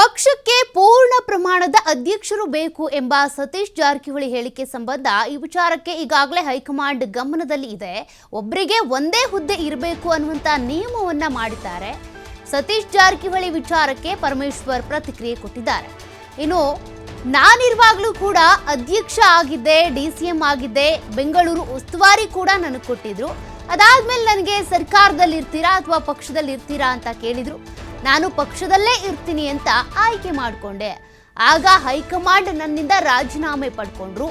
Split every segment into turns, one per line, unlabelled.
ಪಕ್ಷಕ್ಕೆ ಪೂರ್ಣ ಪ್ರಮಾಣದ ಅಧ್ಯಕ್ಷರು ಬೇಕು ಎಂಬ ಸತೀಶ್ ಜಾರಕಿಹೊಳಿ ಹೇಳಿಕೆ ಸಂಬಂಧ ಈ ವಿಚಾರಕ್ಕೆ ಈಗಾಗಲೇ ಹೈಕಮಾಂಡ್ ಗಮನದಲ್ಲಿ ಇದೆ. ಒಬ್ಬರಿಗೆ ಒಂದೇ ಹುದ್ದೆ ಇರಬೇಕು ಅನ್ನುವಂತ ನಿಯಮವನ್ನ ಮಾಡಿದ್ದಾರೆ. ಸತೀಶ್ ಜಾರಕಿಹೊಳಿ ವಿಚಾರಕ್ಕೆ ಪರಮೇಶ್ವರ್ ಪ್ರತಿಕ್ರಿಯೆ ಕೊಟ್ಟಿದ್ದಾರೆ. ಇನ್ನು ನಾನಿರುವಾಗಲೂ ಕೂಡ ಅಧ್ಯಕ್ಷ ಆಗಿದ್ದೆ, ಡಿ ಸಿ ಎಂ ಆಗಿದ್ದೆ, ಬೆಂಗಳೂರು ಉಸ್ತುವಾರಿ ಕೂಡ ನನಗೆ ಕೊಟ್ಟಿದ್ರು. ಅದಾದ್ಮೇಲೆ ನನಗೆ ಸರ್ಕಾರದಲ್ಲಿ ಇರ್ತೀರಾ ಅಥವಾ ಪಕ್ಷದಲ್ಲಿ ಇರ್ತೀರಾ ಅಂತ ಕೇಳಿದ್ರು. ನಾನು ಪಕ್ಷದಲ್ಲೇ ಇರ್ತೀನಿ ಅಂತ ಆಯ್ಕೆ ಮಾಡಿಕೊಂಡೆ. ಆಗ ಹೈಕಮಾಂಡ್ ನನ್ನಿಂದ ರಾಜೀನಾಮೆ ಪಡ್ಕೊಂಡ್ರು.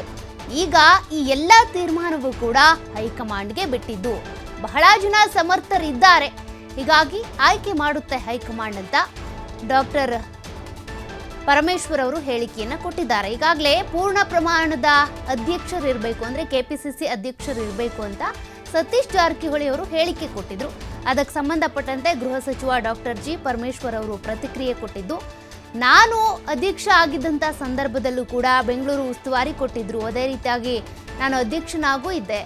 ಈಗ ಈ ಎಲ್ಲ ತೀರ್ಮಾನವೂ ಕೂಡ ಹೈಕಮಾಂಡ್ಗೆ ಬಿಟ್ಟಿದ್ದು. ಬಹಳ ಜನ ಸಮರ್ಥರಿದ್ದಾರೆ. ಹೀಗಾಗಿ ಆಯ್ಕೆ ಮಾಡುತ್ತೆ ಹೈಕಮಾಂಡ್ ಅಂತ ಡಾಕ್ಟರ್ ಪರಮೇಶ್ವರ್ ಅವರು ಹೇಳಿಕೆಯನ್ನ ಕೊಟ್ಟಿದ್ದಾರೆ. ಈಗಾಗಲೇ ಪೂರ್ಣ ಪ್ರಮಾಣದ ಅಧ್ಯಕ್ಷರಿರಬೇಕು ಅಂದರೆ ಕೆ ಅಂದ್ರೆ ಕೆಪಿಸಿಸಿ ಸಿ ಅಧ್ಯಕ್ಷರಿರಬೇಕು ಅಂತ ಸತೀಶ್ ಜಾರಕಿಹೊಳಿ ಅವರು ಹೇಳಿಕೆ ಕೊಟ್ಟಿದ್ರು. ಅದಕ್ಕೆ ಸಂಬಂಧಪಟ್ಟಂತೆ ಗೃಹ ಸಚಿವ ಡಾಕ್ಟರ್ ಜಿ ಪರಮೇಶ್ವರ್ ಅವರು ಪ್ರತಿಕ್ರಿಯೆ ಕೊಟ್ಟಿದ್ದು, ನಾನು ಅಧ್ಯಕ್ಷ ಆಗಿದ್ದಂಥ ಸಂದರ್ಭದಲ್ಲೂ ಕೂಡ ಬೆಂಗಳೂರು ಉಸ್ತುವಾರಿ ಕೊಟ್ಟಿದ್ರು. ಅದೇ ರೀತಿಯಾಗಿ ನಾನು ಅಧ್ಯಕ್ಷನಾಗೂ ಇದ್ದೆ.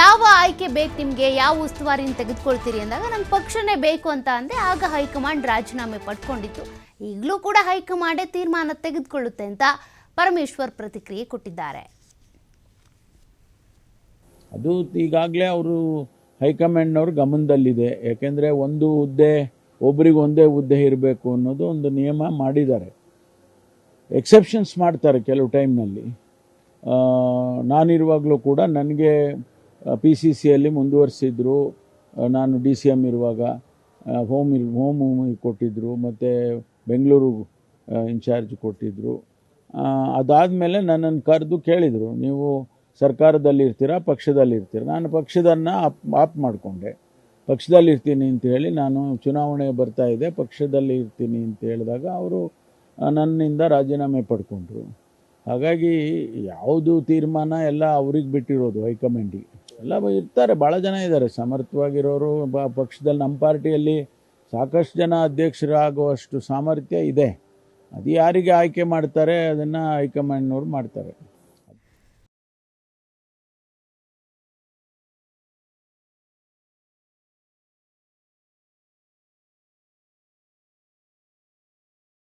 ಯಾವ ಆಯ್ಕೆ ಬೇಕು ನಿಮಗೆ? ಯಾವ ಉಸ್ತುವಾರಿನ ತೆಗೆದುಕೊಳ್ತೀರಿ ಅಂದಾಗ, ನಮ್ಮ ಪಕ್ಷನೇ ಬೇಕು ಅಂತ ಅಂದೆ. ಆಗ ಹೈಕಮಾಂಡ್ ರಾಜೀನಾಮೆ ಪಡ್ಕೊಂಡಿತ್ತು. ಈಗಲೂ ಕೂಡ ಹೈಕಮಾಂಡೇ ತೀರ್ಮಾನ ತೆಗೆದುಕೊಳ್ಳುತ್ತೆ ಅಂತ ಪರಮೇಶ್ವರ್ ಪ್ರತಿಕ್ರಿಯೆ ಕೊಟ್ಟಿದ್ದಾರೆ.
ಅದು ಈಗಾಗಲೇ ಅವರು ಹೈಕಮಾಂಡ್ನವ್ರ ಗಮನದಲ್ಲಿದೆ. ಯಾಕೆಂದರೆ ಒಂದು ಹುದ್ದೆ, ಒಬ್ರಿಗೆ ಒಂದೇ ಹುದ್ದೆ ಇರಬೇಕು ಅನ್ನೋದು ಒಂದು ನಿಯಮ ಮಾಡಿದ್ದಾರೆ. ಎಕ್ಸೆಪ್ಷನ್ಸ್ ಮಾಡ್ತಾರೆ ಕೆಲವು ಟೈಮ್ನಲ್ಲಿ. ನಾನಿರುವಾಗಲೂ ಕೂಡ ನನಗೆ ಪಿ ಸಿ ಸಿಯಲ್ಲಿ ಮುಂದುವರಿಸಿದ್ರು. ನಾನು ಡಿ ಸಿ ಎಂ ಇರುವಾಗ ಹೋಮ್ ಇರ್ ಹೋಮ್ ಕೊಟ್ಟಿದ್ದರು ಮತ್ತು ಬೆಂಗಳೂರು ಇನ್ಚಾರ್ಜ್ ಕೊಟ್ಟಿದ್ದರು ಅದಾದಮೇಲೆ ನನ್ನನ್ನು ಕರೆದು ಕೇಳಿದರು. ನೀವು ಸರ್ಕಾರದಲ್ಲಿ ಇರ್ತೀರಾ ಪಕ್ಷದಲ್ಲಿ ಇರ್ತೀರಾ ನಾನು ಪಕ್ಷದನ್ನು ಆಪ್ ಆಪ್ ಮಾಡಿಕೊಂಡೆ. ಪಕ್ಷದಲ್ಲಿರ್ತೀನಿ ಅಂತ ಹೇಳಿ ನಾನು ಚುನಾವಣೆ ಬರ್ತಾ ಇದೆ ಪಕ್ಷದಲ್ಲಿ ಇರ್ತೀನಿ ಅಂತ ಹೇಳಿದಾಗ ಅವರು ನನ್ನಿಂದ ರಾಜೀನಾಮೆ ಪಡ್ಕೊಂಡ್ರು. ಹಾಗಾಗಿ ಯಾವುದು ತೀರ್ಮಾನ ಎಲ್ಲ ಅವ್ರಿಗೆ ಬಿಟ್ಟಿರೋದು ಹೈಕಮಾಂಡಿಗೆ. ಎಲ್ಲ ಇರ್ತಾರೆ ಭಾಳ ಜನ ಇದ್ದಾರೆ. ಸಮರ್ಥವಾಗಿರೋರು, ಬ- ಪಕ್ಷದಲ್ಲಿ ನಮ್ಮ ಪಾರ್ಟಿಯಲ್ಲಿ ಸಾಕಷ್ಟು ಜನ ಅಧ್ಯಕ್ಷರಾಗುವಷ್ಟು ಸಾಮರ್ಥ್ಯ ಇದೆ. ಅದು ಯಾರಿಗೆ ಆಯ್ಕೆ ಮಾಡ್ತಾರೆ, ಅದನ್ನು ಹೈಕಮಾಂಡ್ನವ್ರು ಮಾಡ್ತಾರೆ.